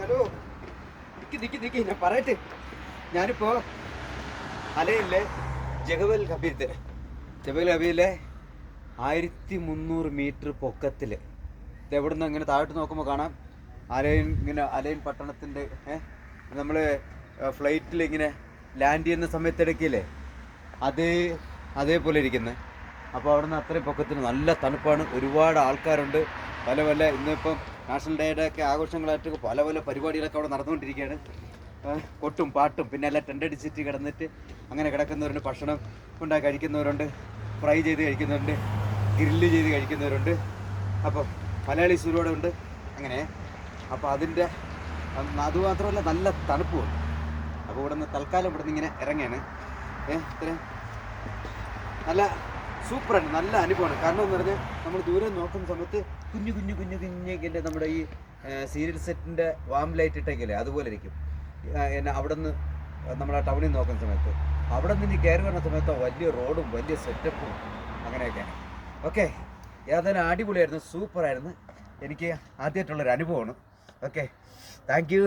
Hello. നിക്ക് നിക്ക് നിക്ക് ഞാൻ പറയട്ടെ. ഞാനിപ്പോ അലയിലെ ജഗവൽ കബീരത്തെ ജഗവൽ കബീരിലെ ആയിരത്തി മുന്നൂറ് മീറ്റർ പൊക്കത്തിൽ എവിടെ നിന്ന് ഇങ്ങനെ താഴോട്ട് നോക്കുമ്പോൾ കാണാം. അലയൻ ഇങ്ങനെ അലയൻ പട്ടണത്തിന്റെ നമ്മൾ ഫ്ലൈറ്റിൽ ഇങ്ങനെ ലാൻഡ് ചെയ്യുന്ന സമയത്ത് ഇടയ്ക്കില്ലേ? അതേ അതേപോലെ ഇരിക്കുന്നത് അപ്പോൾ അവിടെ നിന്ന് അത്രയും പൊക്കത്തിന് നല്ല തണുപ്പാണ്. ഒരുപാട് ആൾക്കാരുണ്ട്. പല പല ഇന്നിപ്പം നാഷണൽ ഡേയുടെ ഒക്കെ ആഘോഷങ്ങളായിട്ട് പല പല പരിപാടികളൊക്കെ അവിടെ നടന്നുകൊണ്ടിരിക്കുകയാണ്. കൊട്ടും പാട്ടും പിന്നെ എല്ലാം ടെന്റ് അടിച്ചിട്ട് കിടന്നിട്ട് അങ്ങനെ കിടക്കുന്നവരുണ്ട് ഭക്ഷണം ഉണ്ടാക്കി കഴിക്കുന്നവരുണ്ട് ഫ്രൈ ചെയ്ത് കഴിക്കുന്നവരുണ്ട് ഗ്രില്ല് ചെയ്ത് കഴിക്കുന്നവരുണ്ട്. അപ്പോൾ മലയാളീസ് ഒരുപാട് ഉണ്ട്. അങ്ങനെ. അപ്പോൾ അതിന്റെ അതുമാത്രമല്ല നല്ല തണുപ്പുമുണ്ട് അപ്പോൾ ഇവിടെ നിന്ന് തൽക്കാലം ഇവിടെ നിന്ന് ഇങ്ങനെ ഇറങ്ങിയാണ് ഏ ഇത്രയും നല്ല സൂപ്പറാണ് നല്ല അനുഭവമാണ്. കാരണം എന്ന് പറഞ്ഞാൽ നമ്മൾ ദൂരെ നോക്കുന്ന സമയത്ത് കുഞ്ഞു കുഞ്ഞു കുഞ്ഞു കുഞ്ഞിന്റെ നമ്മുടെ ഈ സീരിയൽ സെറ്റിന്റെ വാം ലൈറ്റ് ഇട്ടെങ്കിലേ അതുപോലെ ഇരിക്കും. എന്നെ അവിടെ നിന്ന് നമ്മൾ ആ ടൗണിൽ നോക്കുന്ന സമയത്ത്. അവിടെ നിന്ന് കയറി വരുന്ന സമയത്ത് വലിയ റോഡും വലിയ സെറ്റപ്പും അങ്ങനെയൊക്കെയാണ്. ഓക്കെ ഏതായാലും അടിപൊളിയായിരുന്നു സൂപ്പറായിരുന്നു. എനിക്ക് ആദ്യമായിട്ടുള്ളൊരു അനുഭവമാണ്. Okay thank you